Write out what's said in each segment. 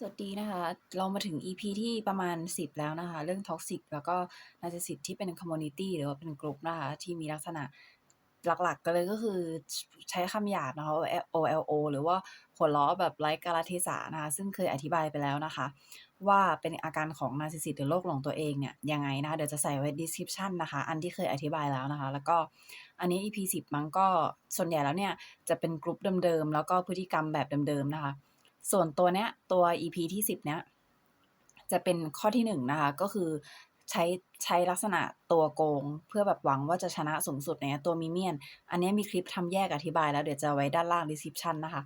สวัสดีนะคะ เรามาถึง EP ที่ประมาณ 10 แล้วนะคะ เรื่อง Toxic แล้วก็ Narcissist ที่เป็น Community หรือว่าเป็นกลุ่มนะคะ ที่มีลักษณะหลักๆกันเลยก็คือใช้คำหยาบนะคะ OLO หรือว่าหัวเราะแบบไร้กาลเทศะนะคะ ซึ่งเคยอธิบายไปแล้วนะคะ ว่าเป็นอาการของ Narcissist หรือโรคหลงตัวเองเนี่ย ยังไงนะคะ เดี๋ยวจะใส่ไว้ description นะคะ อันที่เคยอธิบายแล้วนะคะ แล้วก็อันนี้ EP 10 มั้งก็ส่วนใหญ่แล้วเนี่ย จะเป็นกลุ่มเดิมๆ แล้วก็พฤติกรรมแบบเดิมๆ นะคะ ส่วนตัวเนี้ยตัว EP ที่ 10 เนี้ยจะเป็นข้อที่1นะคะ ก็คือใช้ใช้ลักษณะตัวโกง เพื่อแบบหวังว่าจะชนะสูงสุดเนี่ยตัวมิเมียน อันนี้มีคลิปทำแยกอธิบายแล้วเดี๋ยวจะไว้ด้านล่าง description นะคะ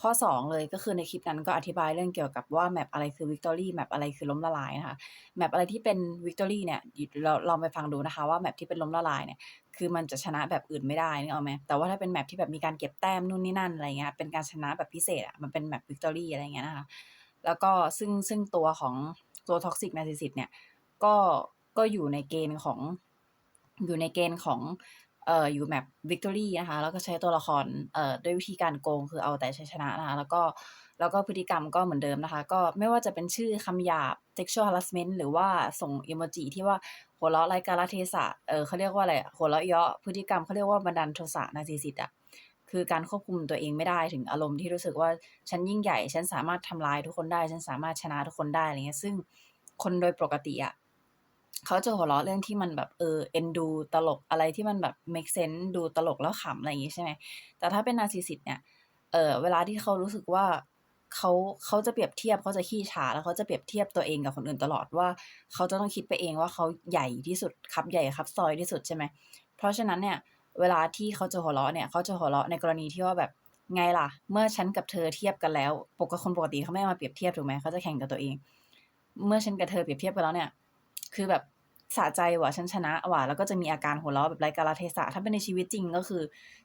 ข้อ 2 เลยก็คือในคลิปนั้นก็อธิบายเรื่องเกี่ยวกับว่าแมปอะไรคือ victory แมปอะไรคือล้มละลายนะคะแมปอะไรที่เป็น victory เนี่ยเราลองไปฟังดูนะคะว่าแมปที่เป็นล้มละลายเนี่ยคือมันจะชนะแบบอื่นไม่ได้นึกออกไหมแต่ว่าถ้าเป็นแมปที่แบบมีการเก็บแต้มนู่นนี่นั่นอะไรเงี้ยเป็นการชนะแบบพิเศษอะมันเป็นแมป victory อะไรเงี้ยนะคะแล้วก็ซึ่งซึ่งตัวของตัว toxic narcissist เนี่ยก็ก็อยู่ในเกณฑ์ของอยู่ในเกณฑ์ของ เอ่ออยู่แมป victory นะคะ แล้วก็ใช้ตัวละครเอ่อด้วยวิธีการโกงคือเอาแต่ชัยชนะนะคะ แล้วก็แล้วก็พฤติกรรมก็เหมือนเดิมนะคะ ก็ไม่ว่าจะเป็นชื่อคำหยาบ sexual harassment หรือว่าส่งอีโมจิที่ว่าหัวเราะไร้กาลเทศะเออเขาเรียกว่าอะไรหัวเราะเยาะพฤติกรรมเขาเรียกว่าบันดาลโทสะนาซิสซิสอะคือการควบคุมตัวเองไม่ได้ถึงอารมณ์ที่รู้สึกว่าฉันยิ่งใหญ่ ฉันสามารถทำลายทุกคนได้ ฉันสามารถชนะทุกคนได้อะไรเงี้ยซึ่งคนโดยปกติอะ เขาจะหัวเราะเรื่องที่มันแบบเออเอ็นดูตลกอะไรที่มันแบบ make sense ดูตลกแล้วขำอะไรอย่างงี้ใช่ไหมแต่ถ้าเป็นนาร์ซิสซิสเนี่ยเออเวลาที่เขารู้สึกว่าเขาเขาจะเปรียบเทียบเขาจะขี้ฉาแล้วเขาจะเปรียบเทียบตัวเองกับคนอื่นตลอดว่าเขาจะต้องคิดไปเองว่าเขาใหญ่ที่สุดครับใหญ่ครับซอยที่สุดใช่ไหมเพราะฉะนั้นเนี่ยเวลาที่เขาจะหัวเราะเนี่ยเขาจะหัวเราะในกรณีที่ว่าแบบไงล่ะ เมื่อฉันกับเธอเทียบกันแล้ว ปกติคนปกติเขาไม่มาเปรียบเทียบถูกไหมเขาจะแข่งกับตัวเอง เมื่อฉันกับเธอเปรียบเทียบกันแล้วเนี่ย คือแบบสะใจว่ะฉันชนะว่ะแล้วก็จะมีอาการหัวเราะแบบไร้กาลเทศะถ้าเป็นในชีวิตจริงก็คือ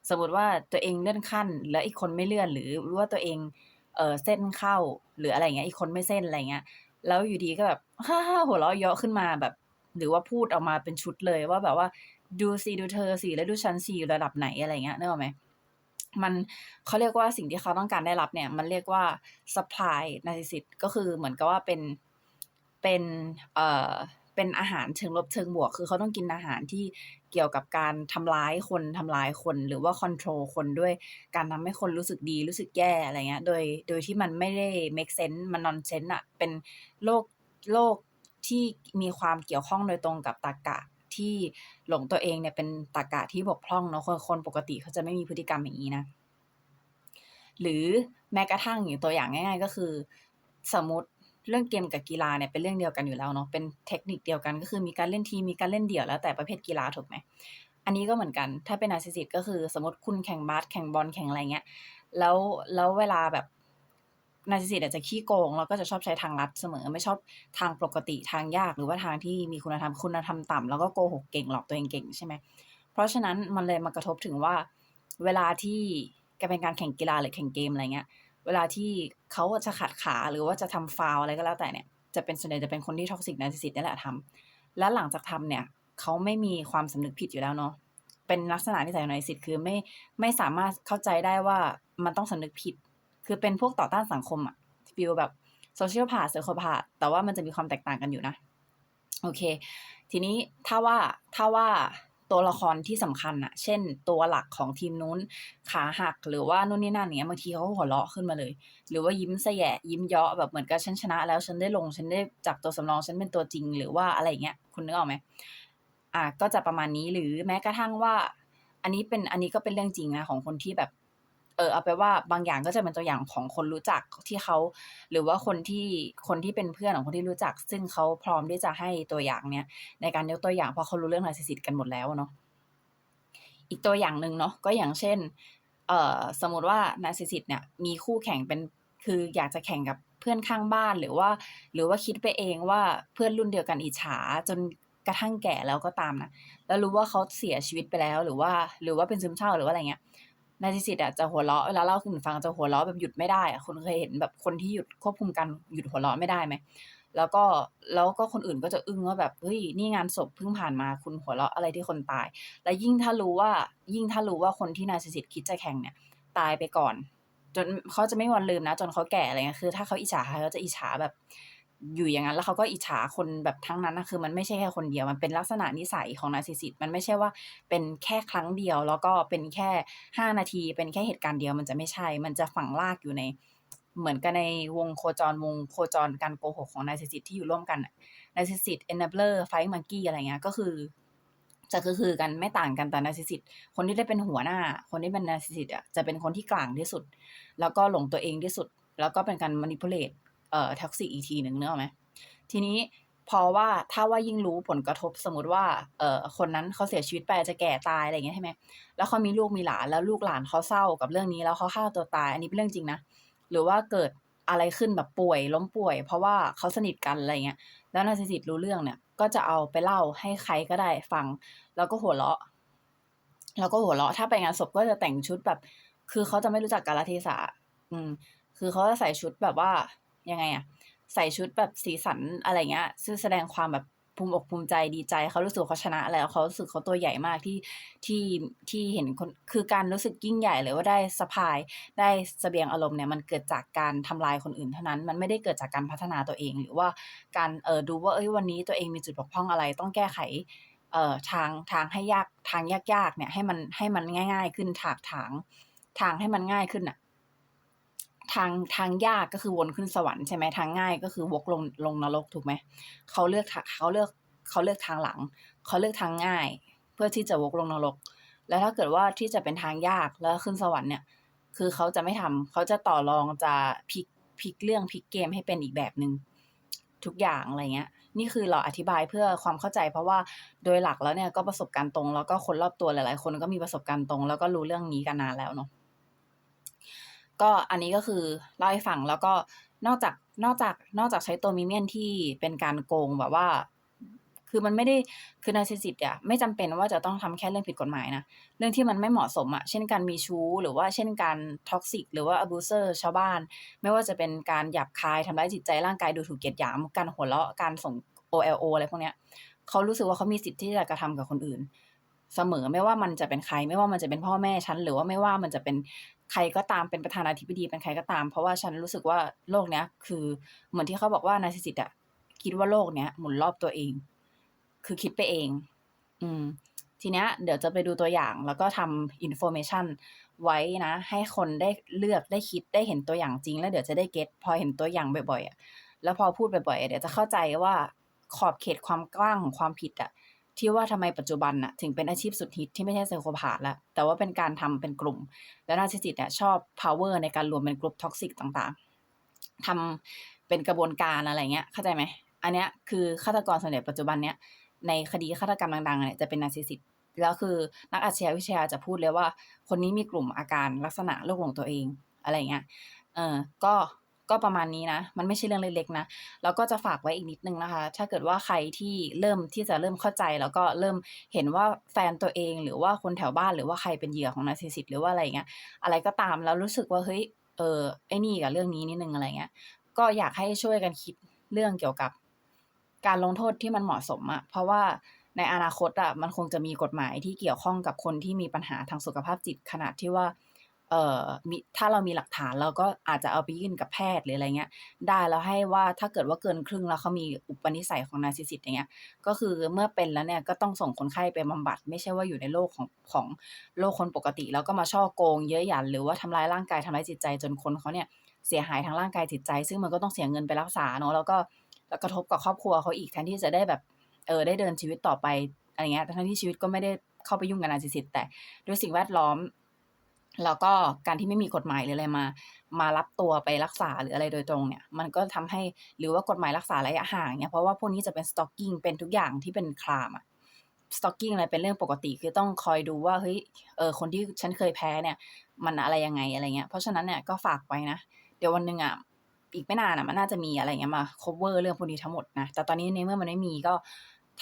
สมมติว่าตัวเองเลื่อนขั้น แล้วอีกคนไม่เลื่อนหรือว่าตัวเองเออเส้นเข้าหรืออะไรเงี้ยอีกคนไม่เส้นอะไรเงี้ยแล้วอยู่ดีก็แบบฮ่าฮ่าหัวเราะเยาะขึ้นมาแบบ หรือว่าพูดออกมาเป็นชุดเลยว่าแบบว่าดูสิดูเธอสิแล้วดูฉันสิอยู่ระดับไหนอะไรเงี้ยนึกออกไหมมันเขาเรียกว่าสิ่งที่เขาต้องการได้รับเนี่ย มันเรียกว่า supply narcissist ก็คือเหมือนกับว่าเป็นเป็นเอ่อ เป็นอาหารเชิงลบเชิงบวก คือเขาต้องกินอาหารที่เกี่ยวกับการทำร้ายคนทำลายคน หรือว่า control คนด้วยการทำให้คนรู้สึกดีรู้สึกแย่อะไรเงี้ย โดยโดยที่มันไม่ได้ make sense มัน nonsense อะเป็นโลกโลกที่มีความเกี่ยวข้องโดยตรงกับตรรกะที่หลงตัวเองเนี่ยเป็นตรรกะที่บกพร่องเนาะคนคนปกติเขาจะไม่มีพฤติกรรมอย่างนี้นะ หรือแม้กระทั่งอย่างตัวอย่างง่าย ๆ ก็คือ สมมติ เรื่องเกมกับกีฬาเนี่ยเป็นเรื่องเดียวกันอยู่แล้วเนาะเป็นเทคนิคเดียวกันก็คือมีการเล่นทีมมีการเล่นเดี่ยวแล้วแต่ประเภทกีฬาถูกไหมอันนี้ก็เหมือนกัน ถ้าเป็นนาร์ซิสซิสก็คือสมมติคุณแข่งบาสแข่งบอลแข่งอะไรเงี้ย แล้วแล้วเวลาแบบนาร์ซิสซิสอาจจะขี้โกงแล้วก็จะชอบใช้ทางลัดเสมอ ไม่ชอบทางปกติทางยากหรือว่าทางที่มีคุณธรรมคุณธรรมต่ำแล้วก็โกหกเก่งหลอกตัวเองเก่งใช่ไหมเพราะฉะนั้นมันเลยมากระทบถึงว่า เวลาที่แกเป็นการแข่งกีฬาหรือแข่งเกมอะไรเงี้ย เวลาที่เขาจะขัดขาหรือว่าจะทำฟาวอะไรก็แล้วแต่เนี่ย จะเป็นส่วนใหญ่จะเป็นคนที่ท็อกซิกนาร์ซิสซิสนี่แหละทำและหลังจากทำเนี่ยเขาไม่มีความสำนึกผิดอยู่แล้วเนาะเป็นลักษณะที่ใส่นาร์ซิสคือไม่ไม่สามารถเข้าใจได้ว่ามันต้องสำนึกผิด คือเป็นพวกต่อต้านสังคมอะฟิลแบบโซเชียลพาสเซอร์โคพาสแต่ว่ามันจะมีความแตกต่างกันอยู่นะ โอเค ทีนี้ถ้าว่าถ้าว่า ตัวละครที่สำคัญอะเช่น ตัวหลักของทีมนู้นขาหักหรือว่านู่นนี่นั่นเนี้ยบางทีเขาหัวเราะขึ้นมาเลย หรือว่ายิ้มแสยะยิ้มเยาะแบบเหมือนกับฉันชนะ แล้วฉันได้ลงฉันได้จับตัวสำรองฉันเป็นตัวจริง หรือว่าอะไรเงี้ยคุณนึกออกไหมอะก็จะประมาณนี้หรือแม้กระทั่งว่า อันนี้เป็นอันนี้ก็เป็นเรื่องจริงนะของคนที่แบบ เออเอาไปว่าบางอย่างก็จะเป็นตัวอย่างของคนรู้จักที่เขา หรือว่าคนที่คนที่เป็นเพื่อนของคนที่รู้จัก ซึ่งเขาพร้อมที่จะให้ตัวอย่างเนี้ยในการยกตัวอย่างเพราะเขารู้เรื่องนาร์ซิสซิสกันหมดแล้วเนาะอีกตัวอย่างหนึ่งเนาะก็อย่างเช่นเอ่อสมมติว่านาร์ซิสซิสเนี่ยมีคู่แข่งเป็นคืออยากจะแข่งกับเพื่อนข้างบ้านหรือว่า หรือว่าคิดไปเองว่าเพื่อนรุ่นเดียวกันอิจฉาจนกระทั่งแก่แล้วก็ตามนะแล้วรู้ว่าเขาเสียชีวิตไปแล้วหรือว่า หรือว่าเป็นซึมเศร้าหรือว่าอะไรเงี้ย นาร์ซิสซิสอะจะหัวเราะเวลาเล่าให้คนฟังจะหัวเราะแบบหยุดไม่ได้อะคุณเคยเห็นแบบคนที่หยุดควบคุมการหยุดหัวเราะไม่ได้ไหมแล้วก็แล้วก็คนอื่นก็จะอึ้งว่าแบบเฮ้ยนี่งานศพเพิ่งผ่านมาคุณหัวเราะอะไรที่คนตาย และยิ่งถ้ารู้ว่ายิ่งถ้ารู้ว่าคนที่นาร์ซิสซิสคิดจะแข่งเนี่ยตายไปก่อน จนเขาจะไม่มีวันลืมนะ จนเขาแก่อะไรเงี้ยคือ ถ้าเขาอิจฉาเขาจะอิจฉาแบบ อยู่อย่างนั้น แล้วเขาก็อิจฉาคนแบบทั้งนั้นนะคือ มันไม่ใช่แค่คนเดียว มันเป็นลักษณะนิสัยของนาร์ซิสซิสต์มันไม่ใช่ว่าเป็นแค่ครั้งเดียว แล้วก็เป็นแค่ห้านาที เป็นแค่เหตุการณ์เดียวมันจะไม่ใช่ มันจะฝังลากอยู่ในเหมือนกันในวงโคจรวงโคจรการโกหกของนาร์ซิสซิสต์ที่อยู่ร่วมกันนาร์ซิสซิสต์เอนเนเบอร์ไฟมังกี้อะไรเงี้ยก็คือจะคือคือกันไม่ต่างกันแต่นาร์ซิสซิสต์คนที่ได้เป็นหัวหน้า คนที่เป็นนาร์ซิสซิสต์อะจะเป็นคนที่กลางที่สุด แล้วก็หลงตัวเองที่สุด แล้วก็เป็นการมานิ p u l a t e เอ่อท็อกซิกอีกทีหนึ่งเนกอะไหมทีนี้พอว่าถ้าว่ายิ่งรู้ผลกระทบสมมติว่าเอ่อคนนั้นเขาเสียชีวิตไปจะแก่ตายอะไรอย่างเงี้ยใช่ไหมแล้วเขามีลูกมีหลานแล้วลูกหลานเขาเศร้ากับเรื่องนี้แล้วเขาฆ่าตัวตาย อันนี้เป็นเรื่องจริงนะหรือว่าเกิดอะไรขึ้นแบบป่วย ล้มป่วย เพราะว่าเขาสนิทกันอะไรเงี้ยแล้วนาร์ซิสซิสต์รู้เรื่องเนี่ย ก็จะเอาไปเล่าให้ใครก็ได้ฟัง แล้วก็หัวเราะ แล้วก็หัวเราะถ้าไปงานศพก็จะแต่งชุดแบบ คือเขาจะไม่รู้จักกาลเทศะอืมคือเขาจะใส่ชุดแบบว่า ยังไงอะใส่ชุดแบบสีสันอะไรเงี้ยซึ่งแสดงความแบบภูมิอกภูมิใจดีใจเขารู้สึกเขาชนะแล้วเขารู้สึกเขาตัวใหญ่มากที่ที่ที่เห็นคนคือการรู้สึกยิ่งใหญ่เลยว่าได้สะพายได้สเสบียงอารมณ์เนี่ยมันเกิดจากการทำลายคนอื่นเท่านั้น มันไม่ได้เกิดจากการพัฒนาตัวเอง หรือว่าการเออดูว่าเอ้ยวันนี้ตัวเองมีจุดบกพร่องอะไร ต้องแก้ไขเอ่อทางทางให้ยากทางยากๆเนี่ยให้มันให้มันง่าย ๆ ขึ้นถากถางทางให้มันง่ายขึ้นอะ ทางทางยากก็คือวนขึ้นสวรรค์ใช่ไหมทางง่ายก็คือวกลงลงนรกถูกไหมเขาเลือกเขาเลือกเขาเลือกทางหลัง เขาเลือกทางง่าย เพื่อที่จะวกลงนรก แล้วถ้าเกิดว่าที่จะเป็นทางยากแล้วขึ้นสวรรค์เนี่ย คือเขาจะไม่ทำเขาจะต่อรองจะพลิกพลิกเรื่องพลิกเกมให้เป็นอีกแบบหนึ่งทุกอย่างอะไรเงี้ย นี่คือเราอธิบายเพื่อความเข้าใจ เพราะว่าโดยหลักแล้วเนี่ยก็ประสบการณ์ตรง แล้วก็คนรอบตัวหลาย ๆ คนก็มีประสบการณ์ตรง แล้วก็รู้เรื่องนี้กันนานแล้วเนาะ ก็อันนี้ก็คือเล่าให้ฟังแล้วก็นอกจากนอกจากนอกจากใช้ตัวมิเมียนที่เป็นการโกงแบบว่า คือมันไม่ได้คือนาซิสซิสต์อะไม่จำเป็นว่าจะต้องทำแค่เรื่องผิดกฎหมายนะเรื่องที่มันไม่เหมาะสมอะเช่นการมีชู้หรือว่าเช่นการท็อกซิกหรือว่าอบูเซอร์ชาวบ้าน ไม่ว่าจะเป็นการหยาบคายทำร้ายจิตใจร่างกายดูถูกเกียดหยามการหัวเราะการส่ง OLO อะไรพวกเนี้ยเขารู้สึกว่าเขามีสิทธิ์ที่จะกระทำกับคนอื่น เสมอไม่ว่ามันจะเป็นใคร ไม่ว่ามันจะเป็นพ่อแม่ฉันหรือว่าไม่ว่ามันจะเป็นใครก็ตามเป็นประธานาธิบดีเป็นใครก็ตาม เพราะว่าฉันรู้สึกว่าโลกเนี้ย คือเหมือนที่เขาบอกว่านาร์ซิสซิสต์อะคิดว่าโลกเนี้ยหมุนรอบตัวเอง คือคิดไปเอง อืม ทีเนี้ย เดี๋ยวจะไปดูตัวอย่างแล้วก็ทำอินโฟเมชันไว้นะ ให้คนได้เลือกได้คิดได้เห็นตัวอย่างจริง แล้วเดี๋ยวจะได้เก็ตพอเห็นตัวอย่างบ่อยๆอะแล้วพอพูดบ่อยๆเดี๋ยวจะเข้าใจว่าขอบเขตความกว้างของความผิดอะ ที่ว่าทำไมปัจจุบันน่ะถึงเป็นอาชีพสุดฮิตที่ไม่ใช่ไซโคพาธแล้วแต่ว่าเป็นการทำเป็นกลุ่ม แล้วนาร์ซิติต์เนี่ยชอบ power ในการรวมเป็นกลุ่มท็อกซิกต่างๆทำเป็นกระบวนการอะไรเงี้ยเข้าใจไหมอันเนี้ยคือฆาตกรส่วนใหญ่ปัจจุบันเนี้ยในคดีฆาตกรรมดังๆเนี่ยจะเป็นนาซิสิต์แล้วคือนักอาชญาวิทยาจะพูดเลยว่า คนนี้มีกลุ่มอาการลักษณะโรคหลงตัวเองอะไรเงี้ยเออก็ ก็ประมาณนี้นะ มันไม่ใช่เรื่องเล็กๆนะ แล้วก็จะฝากไว้อีกนิดนึงนะคะ ถ้าเกิดว่าใครที่เริ่มที่จะเริ่มเข้าใจ แล้วก็เริ่มเห็นว่าแฟนตัวเองหรือว่าคนแถวบ้านหรือว่าใครเป็นเหยื่อของนาร์ซิสซิสต์หรือว่าอะไรเงี้ย อะไรก็ตามแล้วรู้สึกว่าเฮ้ย เออไอ้นี่กับเรื่องนี้นิดนึงอะไรเงี้ย ก็อยากให้ช่วยกันคิดเรื่องเกี่ยวกับ การลงโทษที่มันเหมาะสมอะเพราะว่าในอนาคตอะมันคงจะมีกฎหมายที่เกี่ยวข้องกับคนที่มีปัญหาทางสุขภาพจิตขนาดที่ว่า เอ่อมีถ้าเรามีหลักฐานเราก็อาจจะเอาไปยื่นกับแพทย์หรืออะไรเงี้ย ได้แล้วให้ว่าถ้าเกิดว่าเกินครึ่งแล้วเขามีอุปนิสัยของนาร์ซิสซิสต์อย่างเงี้ย ก็คือเมื่อเป็นแล้วเนี่ยก็ต้องส่งคนไข้ไปบำบัด ไม่ใช่ว่าอยู่ในโลกของของโลกคนปกติ แล้วก็มาช่อโกงเยอะหยันหรือว่าทำร้ายร่างกายทำร้ายจิตใจจนคนเขาเนี่ยเสียหายทางร่างกายจิตใจ ซึ่งมันก็ต้องเสียเงินไปรักษาเนาะแล้วก็แล้วกระทบกับครอบครัวเขาอีกแทนที่จะได้แบบเออได้เดินชีวิตต่อไปอะไรเงี้ยทั้งที่ชีวิตก็ไม่ได้เข้าไปยุ่งกับนาร์ซิสซิสต์แต่ด้วยสิ่งแวดล้อม แล้วก็การที่ไม่มีกฎหมายหรืออะไรมา มารับตัวไปรักษาหรืออะไรโดยตรงเนี่ย มันก็ทำให้หรือว่ากฎหมายรักษาระยะห่างเนี่ยเพราะว่าพวกนี้จะเป็นสต็อกกิ้งเป็นทุกอย่างที่เป็นคลามอะสต็อกกิ้งอะไรเป็นเรื่องปกติคือต้องคอยดูว่าเฮ้ยเออคนที่ฉันเคยแพ้เนี่ย มันอะไรยังไงอะไรเงี้ยเพราะฉะนั้นเนี่ยก็ฝากไว้นะ เดี๋ยววันหนึ่งอะอีกไม่นานอะมันน่าจะมีอะไรเงี้ยมา cover เรื่องพวกนี้ทั้งหมดนะแต่ตอนนี้ในเมื่อมันไม่มีก็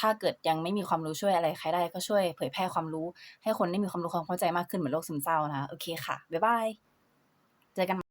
ถ้าเกิดยังไม่มีความรู้ช่วยอะไรใครได้ก็ช่วยเผยแพร่ความรู้ ให้คนได้มีความรู้ความเข้าใจมากขึ้นเหมือนโรคซึมเศร้านะโอเคค่ะบ๊ายบายเจอกัน